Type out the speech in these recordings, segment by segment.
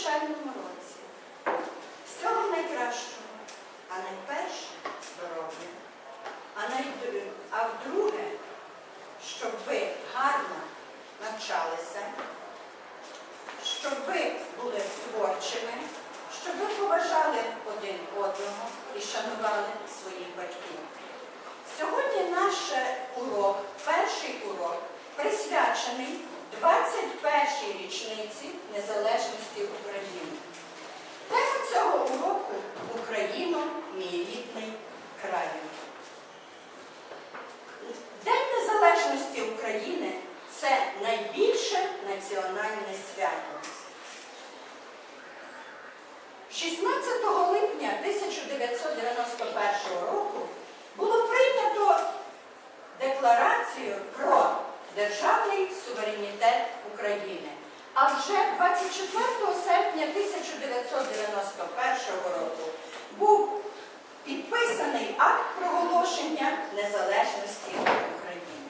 навчальному році. Всього найкращого, а найперше здоров'я. А, най... а вдруге, щоб ви гарно навчалися, щоб ви були творчими, щоб ви поважали один одного і шанували своїх батьків. Сьогодні наш урок, перший урок, присвячений. 21-й річниці незалежності України. Тема цього уроку Україна, мій рідний край. День Незалежності України це найбільше національне свято. 16 липня 1991 року було прийнято декларацію про державний суверенітет вже 24 серпня 1991 року був підписаний акт проголошення незалежності України.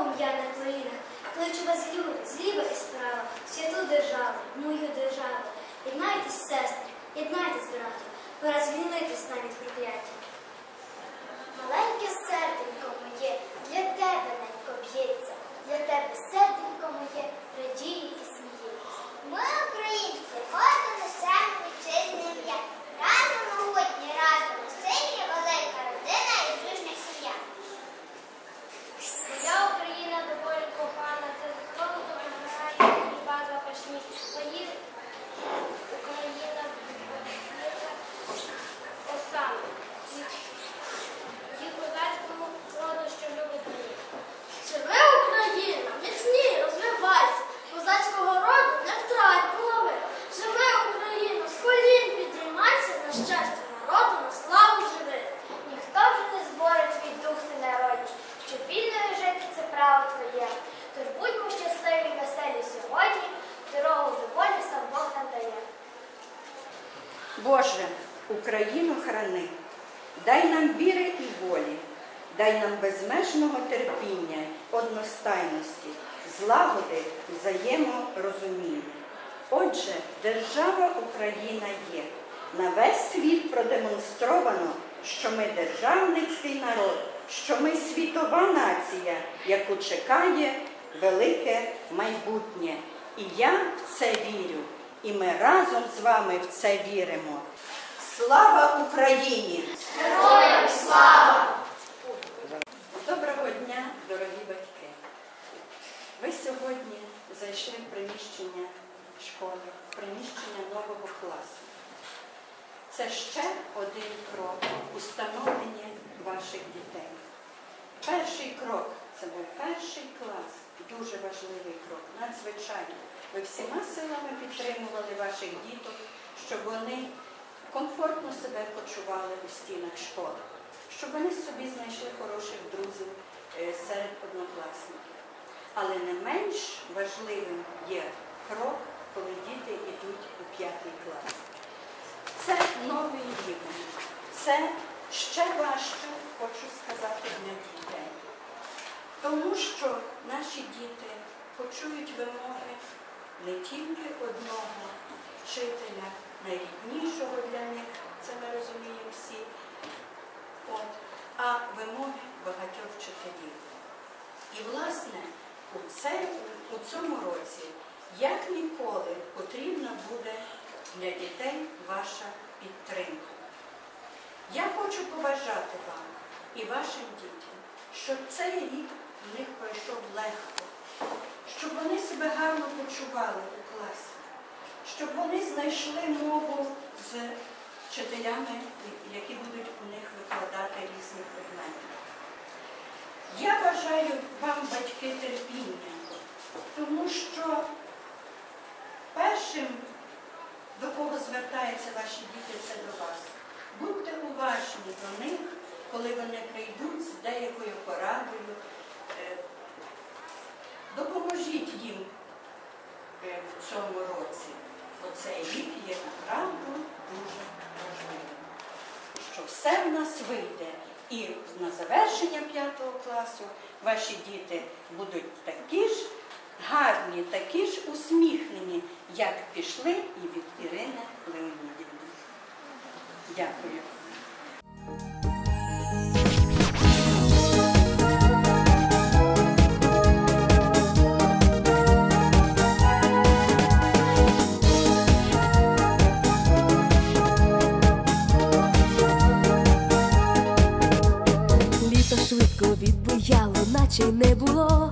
Богом я на колінах. Кличу вас зліва і справа, святу державу, мою державу. Єднайтесь, сестри, єднайтесь, брати, пора звільнитись навіть прокляття. Маленьке серденько моє, Україну храни, дай нам віри і волі, дай нам безмежного терпіння, одностайності, злагоди, взаєморозуміння. Отже, держава Україна є. На весь світ продемонстровано, що ми державницький народ, що ми світова нація, яку чекає велике майбутнє. І я в це вірю. І ми разом з вами в це віримо. Слава Україні! Героям слава! Доброго дня, дорогі батьки! Ви сьогодні зайшли в приміщення школи, в приміщення нового класу. Це ще один крок у становленні ваших дітей. Перший крок це був перший клас, дуже важливий крок, надзвичайно. Ви всіма силами підтримували ваших діток, щоб вони комфортно себе почували у стінах школи, щоб вони собі знайшли хороших друзів е, серед однокласників. Але не менш важливим є крок, коли діти йдуть у п'ятий клас. Це новий рівень. Це ще важче, хочу сказати, для дітей. Тому що наші діти почують вимоги не тільки одного вчителя, найріднішого для них, це ми розуміємо всі, от, а вимоги багатьох вчителів. І, власне, у, цей, у цьому році, як ніколи, потрібна буде для дітей ваша підтримка. Я хочу побажати вам і вашим дітям, щоб цей рік в них пройшов легко, щоб вони себе гарно почували у класі, щоб вони знайшли мову з вчителями, які будуть у них викладати різні предмети. Я бажаю вам, батьки, терпіння, тому що першим, до кого звертаються ваші діти, це до вас. Будьте уважні до них, коли вони прийдуть з деякою порадою. Цей рік є направду дуже важливим. Що все в нас вийде. І на завершення п'ятого класу ваші діти будуть такі ж гарні, такі ж усміхнені, як пішли і від Ірини Леонідівни. Дякую. В'яло, наче й не було,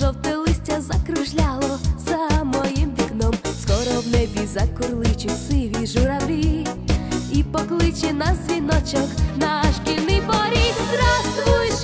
жовте листя закружляло за моїм вікном, скоро в небі закурличуть сиві журавлі, і покличе нас дзвіночок наш шкільний поріг. Здравствуй!